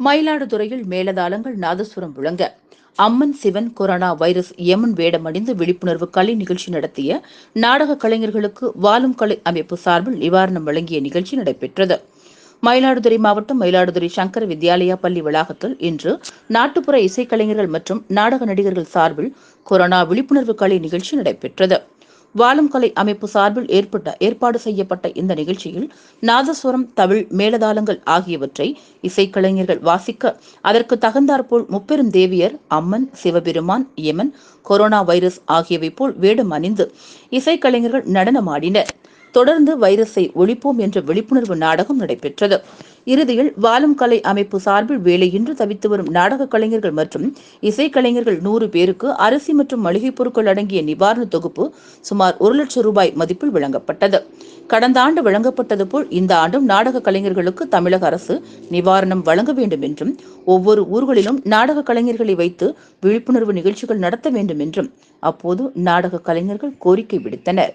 மயிலாடுதுறையில் மேலதாளங்கள் நாதசுரம் முழங்க அம்மன் சிவன் கொரோனா வைரஸ் யமன் வேடமணிந்து விழிப்புணர்வு கலை நிகழ்ச்சி நடத்திய நாடக கலைஞர்களுக்கு வாழும் கலை அமைப்பு சார்பில் நிவாரணம் வழங்கிய நிகழ்ச்சி நடைபெற்றது. மயிலாடுதுறை மாவட்டம் மயிலாடுதுறை சங்கர வித்யாலயா பள்ளி வளாகத்தில் இன்று நாட்டுப்புற இசைக்கலைஞர்கள் மற்றும் நாடக நடிகர்கள் சார்பில் கொரோனா விழிப்புணர்வு கலை நிகழ்ச்சி நடைபெற்றது. வாழும் கலை அமைப்பு சார்பில் ஏற்பட்ட ஏற்பாடு செய்யப்பட்ட இந்த நிகழ்ச்சியில் நாதஸ்வரம் தமிழ் மேலதாளங்கள் ஆகியவற்றை இசைக்கலைஞர்கள் வாசிக்க அதற்கு தகுந்தாற்போல் முப்பெரும் தேவியர் அம்மன் சிவபெருமான் யமன் கொரோனா வைரஸ் ஆகியவை போல் வேடம் அணிந்து இசைக்கலைஞர்கள் நடனமாடினர். தொடர்ந்து வைரஸை ஒழிப்போம் என்ற விழிப்புணர்வு நாடகம் நடைபெற்றது. இறுதியில் வாழும் கலை அமைப்பு சார்பில் வேலையின்றி தவித்து வரும் நாடக கலைஞர்கள் மற்றும் இசைக்கலைஞர்கள் நூறு பேருக்கு அரிசி மற்றும் மளிகைப் பொருட்கள் அடங்கிய நிவாரண தொகுப்பு சுமார் ஒரு லட்சம் ரூபாய் மதிப்பில் வழங்கப்பட்டது. கடந்த ஆண்டு வழங்கப்பட்டது போல் இந்த ஆண்டும் நாடக கலைஞர்களுக்கு தமிழக அரசு நிவாரணம் வழங்க வேண்டும் என்றும் ஒவ்வொரு ஊர்களிலும் நாடக கலைஞர்களை வைத்து விழிப்புணர்வு நிகழ்ச்சிகள் நடத்த வேண்டும் என்றும் அப்போது நாடக கலைஞர்கள் கோரிக்கை விடுத்தனர்.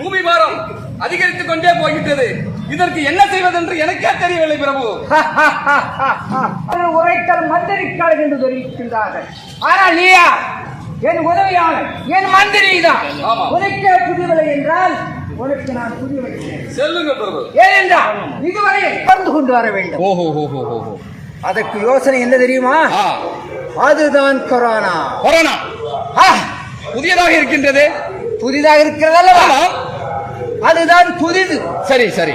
பூமி பாரம் அதிகரித்துக் கொண்டே போகின்றது இதற்கு என்ன செய்வதென்று எனக்கே தெரியவில்லை பிரபு. உரைத்தல் மந்திரிக்காரர் என்று தெரிவிக்கின்றார்கள் ஆனால் நீயா என் உதவியாளர் என் மந்திரி தான். உனக்கே புரியவில்லை என்றால் உனக்கு நான் புரிய வைக்கிறேன் செல்லுங்க பிரபு. ஏனென்றால் இதுவரை பறந்து கொண்டு வர வேண்டும். ஓஹோ ஓஹோ ஓஹோ அதற்கு யோசனை என்ன தெரியுமா? அதுதான் கொரோனா. கொரோனா. புதியதாக இருக்கின்றது. புதிதாக இருக்கிறதல்லவா? ஆமா அதுதான் புதிது. சரி சரி.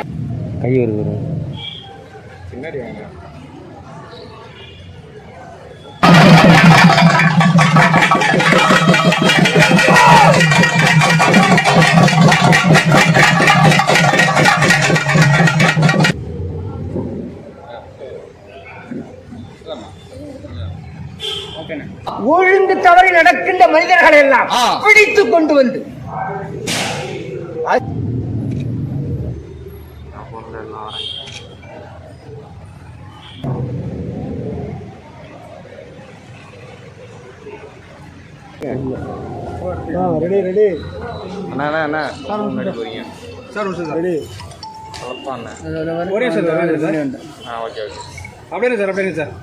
ஒழுங்கு தவறி நடக்கின்ற மனிதர்கள் எல்லாம் ஆ. பிடித்துக் கொண்டு வந்து அண்ணா அண்ணா அண்ணா. முன்னாடி போறீங்க. கலப்பா அண்ணா. ஒரே சார். ஆ ஓகே ஓகே. அப்படியே சார் அப்படியே சார்.